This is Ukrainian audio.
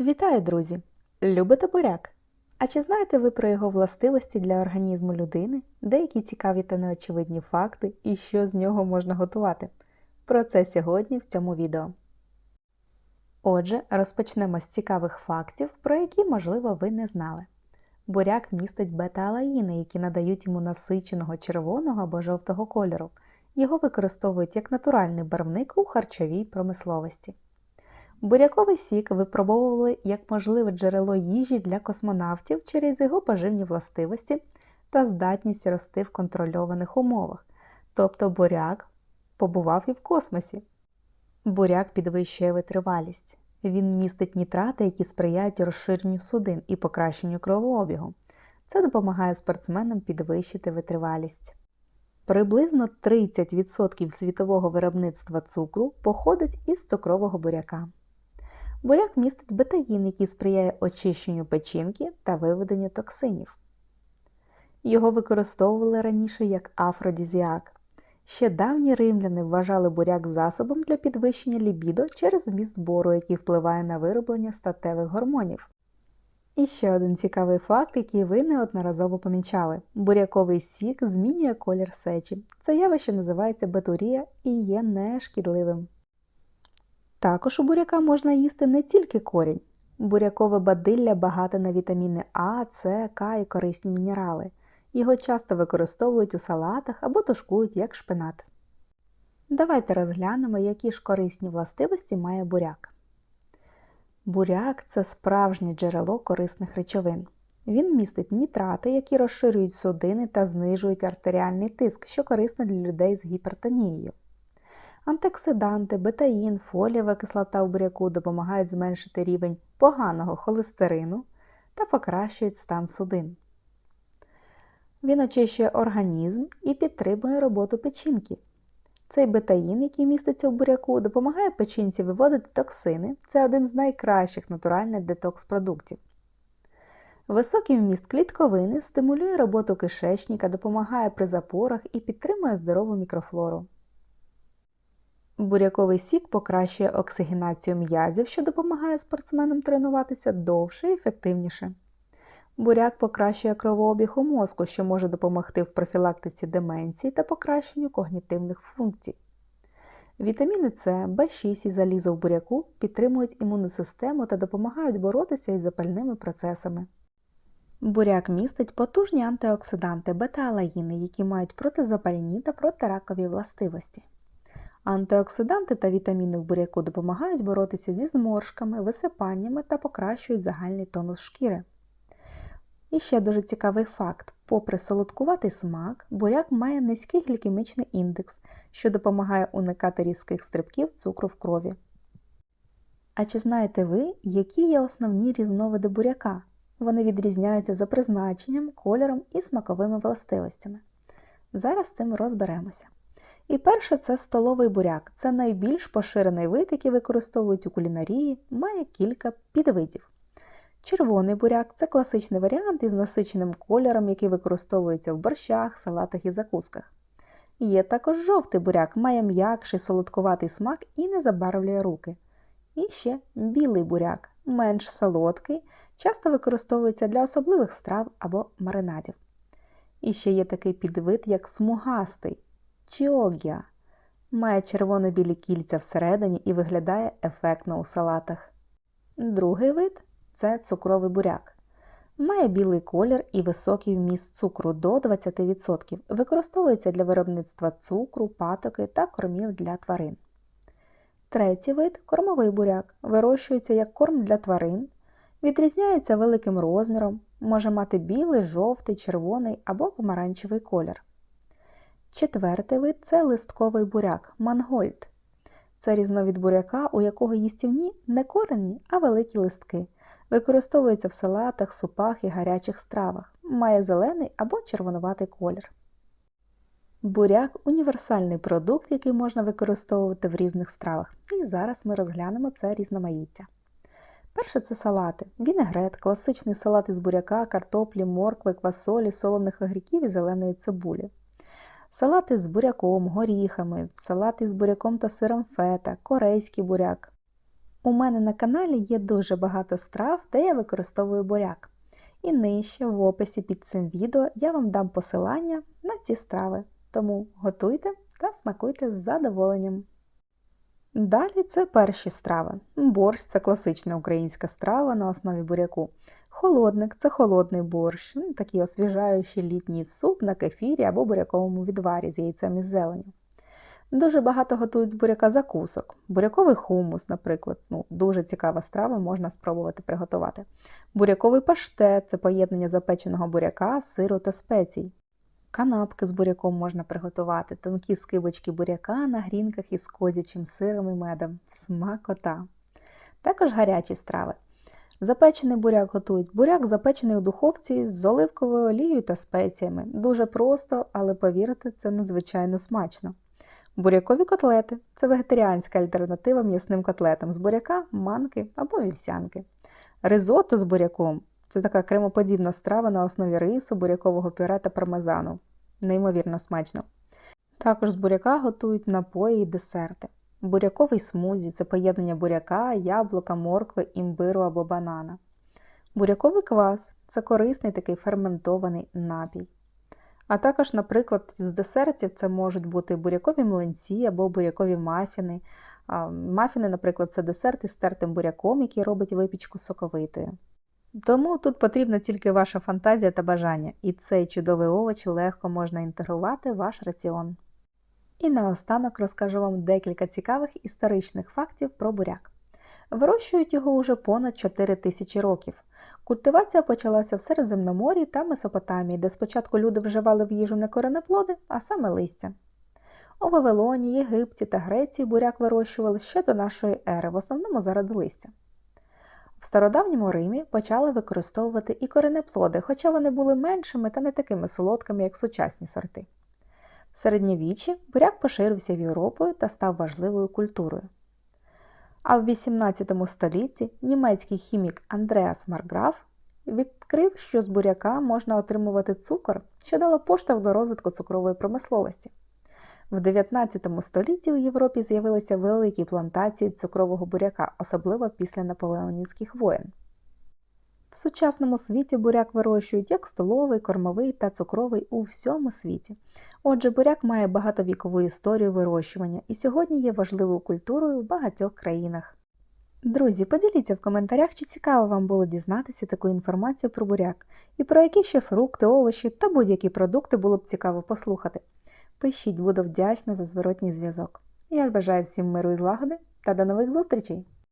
Вітаю, друзі! Любите буряк? А чи знаєте ви про його властивості для організму людини, деякі цікаві та неочевидні факти і що з нього можна готувати? Про це сьогодні в цьому відео. Отже, розпочнемо з цікавих фактів, про які, можливо, ви не знали. Буряк містить бета-алаїни, які надають йому насиченого червоного або жовтого кольору. Його використовують як натуральний барвник у харчовій промисловості. Буряковий сік випробовували як можливе джерело їжі для космонавтів через його поживні властивості та здатність рости в контрольованих умовах, тобто буряк побував і в космосі. Буряк підвищує витривалість. Він містить нітрати, які сприяють розширенню судин і покращенню кровообігу. Це допомагає спортсменам підвищити витривалість. Приблизно 30% світового виробництва цукру походить із цукрового буряка. Буряк містить бетаїн, який сприяє очищенню печінки та виведенню токсинів. Його використовували раніше як афродізіак. Ще давні римляни вважали буряк засобом для підвищення лібідо через вміст бору, який впливає на вироблення статевих гормонів. І ще один цікавий факт, який ви неодноразово помічали: буряковий сік змінює колір сечі. Це явище називається бетурія і є нешкідливим. Також у буряка можна їсти не тільки корінь. Бурякове бадилля багате на вітаміни А, С, К і корисні мінерали. Його часто використовують у салатах або тушкують як шпинат. Давайте розглянемо, які ж корисні властивості має буряк. Буряк це справжнє джерело корисних речовин. Він містить нітрати, які розширюють судини та знижують артеріальний тиск, що корисно для людей з гіпертонією. Антиоксиданти, бетаїн, фолієва кислота у буряку допомагають зменшити рівень поганого холестерину та покращують стан судин. Він очищує організм і підтримує роботу печінки. Цей бетаїн, який міститься в буряку, допомагає печінці виводити токсини. Це один з найкращих натуральних детокс-продуктів. Високий вміст клітковини стимулює роботу кишечника, допомагає при запорах і підтримує здорову мікрофлору. Буряковий сік покращує оксигенацію м'язів, що допомагає спортсменам тренуватися довше і ефективніше. Буряк покращує кровообіг у мозку, що може допомогти в профілактиці деменції та покращенню когнітивних функцій. Вітаміни С, В6 і залізо в буряку підтримують імунну систему та допомагають боротися із запальними процесами. Буряк містить потужні антиоксиданти бета-алаїни, які мають протизапальні та протиракові властивості. Антиоксиданти та вітаміни в буряку допомагають боротися зі зморшками, висипаннями та покращують загальний тонус шкіри. І ще дуже цікавий факт: попри солодкуватий смак, буряк має низький глікемічний індекс, що допомагає уникати різких стрибків цукру в крові. А чи знаєте ви, які є основні різновиди буряка? Вони відрізняються за призначенням, кольором і смаковими властивостями. Зараз з цим розберемося. І перше це столовий буряк. Це найбільш поширений вид, який використовують у кулінарії, має кілька підвидів. Червоний буряк це класичний варіант із насиченим кольором, який використовується в борщах, салатах і закусках. Є також жовтий буряк, має м'якший солодкуватий смак і не забарвлює руки. І ще білий буряк, менш солодкий, часто використовується для особливих страв або маринадів. І ще є такий підвид, як смугастий чіогя. Має червоно-білі кільця всередині і виглядає ефектно у салатах. Другий вид це цукровий буряк. Має білий колір і високий вміст цукру до 20%. Використовується для виробництва цукру, патоки та кормів для тварин. Третій вид кормовий буряк. Вирощується як корм для тварин, відрізняється великим розміром, може мати білий, жовтий, червоний або помаранчевий колір. Четвертий вид це листковий буряк мангольд. Це різновид буряка, у якого їстівні не корені, а великі листки. Використовується в салатах, супах і гарячих стравах. Має зелений або червонуватий колір. Буряк універсальний продукт, який можна використовувати в різних стравах. І зараз ми розглянемо це різноманіття. Перше це салати. Вінегрет, класичний салат із буряка, картоплі, моркви, квасолі, солоних огірків і зеленої цибулі. Салати з буряком, горіхами, салати з буряком та сиром фета, корейський буряк. У мене на каналі є дуже багато страв, де я використовую буряк. І нижче в описі під цим відео я вам дам посилання на ці страви. Тому готуйте та смакуйте з задоволенням. Далі це перші страви. Борщ це класична українська страва на основі буряку. Холодник це холодний борщ, ну, такий освіжаючий літній суп на кефірі або буряковому відварі з яйцем і зеленю. Дуже багато готують з буряка закусок. Буряковий хумус, наприклад, ну, дуже цікава страва, можна спробувати приготувати. Буряковий паштет це поєднання запеченого буряка, сиру та спецій. Канапки з буряком можна приготувати, тонкі скибочки буряка на грінках із козячим сиром і медом. Смакота. Також гарячі страви. Запечений буряк готують. Буряк запечений у духовці з оливковою олією та спеціями. Дуже просто, але повірте, це надзвичайно смачно. Бурякові котлети це вегетаріанська альтернатива м'ясним котлетам з буряка, манки або вівсянки. Ризотто з буряком це така кремоподібна страва на основі рису, бурякового пюре та пармезану. Неймовірно смачно. Також з буряка готують напої і десерти. Буряковий смузі це поєднання буряка, яблука, моркви, імбиру або банана. Буряковий квас це корисний такий ферментований напій. А також, наприклад, з десертів це можуть бути бурякові млинці або бурякові мафіни. Мафіни, наприклад, це десерт із тертим буряком, який робить випічку соковитою. Тому тут потрібна тільки ваша фантазія та бажання, і цей чудовий овоч легко можна інтегрувати в ваш раціон. І наостанок розкажу вам декілька цікавих історичних фактів про буряк. Вирощують його уже понад 4 тисячі років. Культивація почалася в Середземномор'ї та Месопотамії, де спочатку люди вживали в їжу не коренеплоди, а саме листя. У Вавилоні, Єгипті та Греції буряк вирощували ще до нашої ери, в основному заради листя. В стародавньому Римі почали використовувати і коренеплоди, хоча вони були меншими та не такими солодкими, як сучасні сорти. Середньовіччі буряк поширився в Європу та став важливою культурою. А в XVIII столітті німецький хімік Андреас Марграф відкрив, що з буряка можна отримувати цукор, що дало поштовх до розвитку цукрової промисловості. В 19 столітті у Європі з'явилися великі плантації цукрового буряка, особливо після наполеонівських воєн. В сучасному світі буряк вирощують як столовий, кормовий та цукровий у всьому світі. Отже, буряк має багатовікову історію вирощування і сьогодні є важливою культурою в багатьох країнах. Друзі, поділіться в коментарях, чи цікаво вам було дізнатися таку інформацію про буряк і про які ще фрукти, овочі та будь-які продукти було б цікаво послухати. Пишіть, буду вдячна за зворотній зв'язок. Я бажаю всім миру і злагоди та до нових зустрічей!